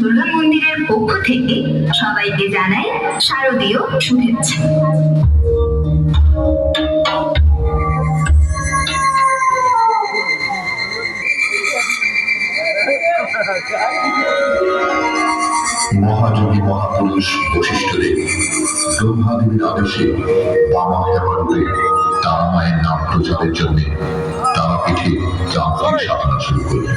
দুর্গা মন্দিরের পক্ষ থেকে সবাইকে জানাই শারদীয় শুভেচ্ছা। মহাযোগী মহাপুরুষ বশিষ্ঠদেব, ব্রহ্মাদেবীর আদেশে হেমারূপে তারা মায়ের নাম প্রচারের জন্য তারাপীঠে যান্ত্রিক সাধনা শুরু করলেন।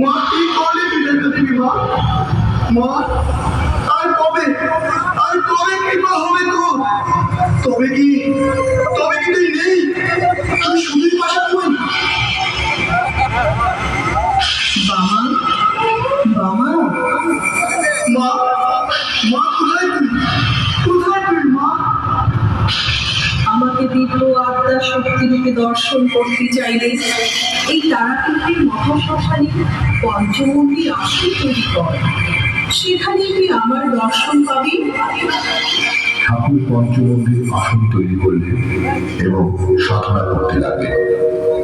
মা কি করলে বিলেতে তুমি মা মা আর কবে আর কবে কৃপা হবে তো তবে কি তবে কি তুই নেই? আমি শুধুই পাশা তুই বাবা মা মা শক্তি দর্শন করতে চাইলে এই তারাপীঠের মহাশ্মশানে পঞ্চমন্দির আসন তৈরি কর। সেখানে তুই আমার দর্শন পাবি। ঠাকুর আসন তৈরি করলেন এবং সাধনা করতে লাগলেন।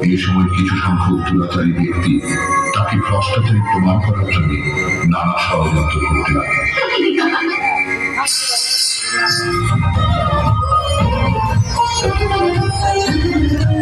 এই সময় কিছু সংখ্যক দুরাচারী ব্যক্তি তাকে ভ্রষ্টাচারী প্রমাণ করার জন্য নানা ষড়যন্ত্র করতে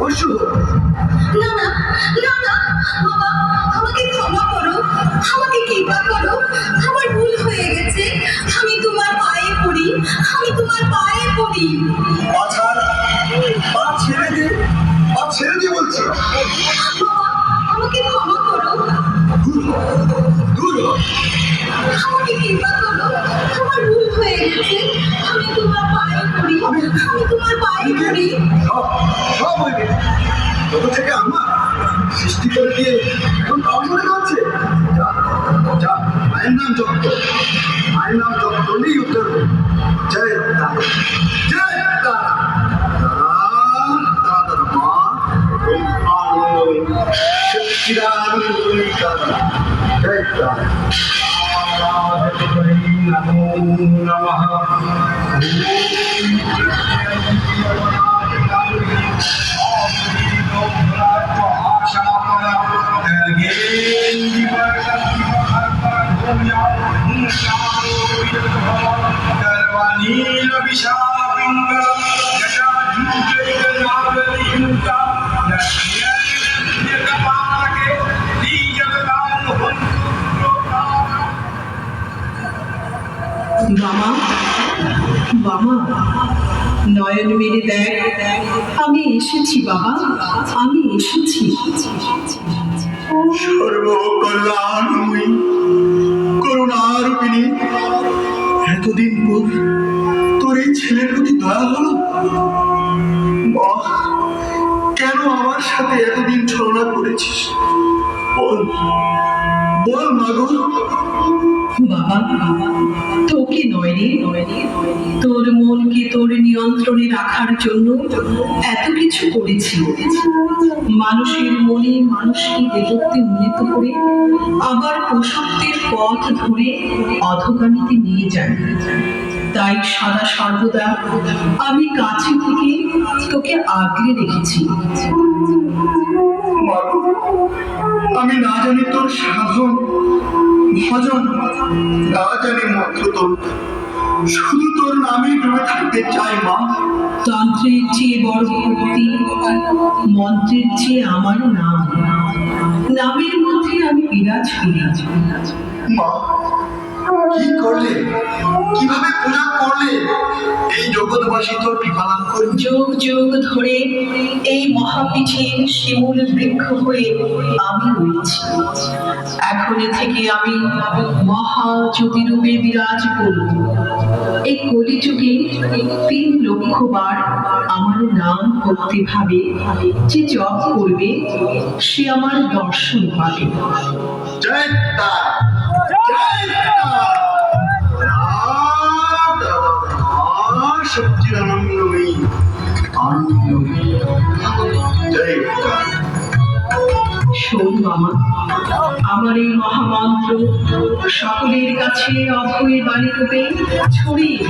ওই না না না না বাবা আমাকে ক্ষমা করো আমাকে কৃপা করো। আমার ভুল হয়ে গেছে আমি তোমার পায়ে পড়ি আমি তোমার পায়ে পড়ি। ছাড় পা ছেড়ে দে পা ছেড়ে দে বলছি। আমাকে ক্ষমা করো। দূর দূর। আমাকে কৃপা করো আমার ভুল হয়ে গেছে নাম জপ করলেই উত্তর। জয় তারা জয় তারা তারা তারা মা ওম আনন্দ সচ্চিদানন্দ জয় তারা নমো নমঃ বামা বামা নয়ন মেরে দেখ। আমি এসেছি বাবা আমি এসেছি। সর্বকল্যাণময়ী এতদিন তোর এই ছেলের প্রতি দয়া হলো? কেন আমার সাথে এতদিন ছলনা করেছিস? বল বল মা গো। বাবা। তোকে নয় রে তোর মনকে তোর নিয়ন্ত্রণে রাখার জন্য এত কিছু করেছি? মানুষের মনে মানুষকে দেবত্বে উন্নীত করে আবার পশুত্বের পথ ধরে অধগামীতে নিয়ে যায়। তাই সদা সর্বদা আমি কাছে থেকে তোকে আগলে রেখেছি। আমি না জানি তোর সাধন ভজন না জানি মন্ত্র তোর। শুধু তোর নামে ডুবে থাকতে চাই মা। তন্ত্রের চেয়ে বড় ভক্তি মন্ত্রের চেয়ে আমার নাম। নামের মধ্যে আমি বিরাজ করি। মা কি করলে? কীভাবে পূজা করলে? এই জগৎবাসী তোর কৃপা লাভ করবে যুগ যুগ ধরে এই মহাপীঠের শিমুল বৃক্ষ হয়ে আমি রয়েছি। এখন থেকে আমি মহাজ্যোতিরূপে বিরাজ করব। এই কলিযুগে তিন লক্ষ বার আমার নাম করতে ভাবে যে জপ করবে সে আমার দর্শন পাবে। জয় তারা। জয় শোন আমার এই মহামন্ত্র সকলের কাছে অভয় বাণী রূপে ছড়িয়ে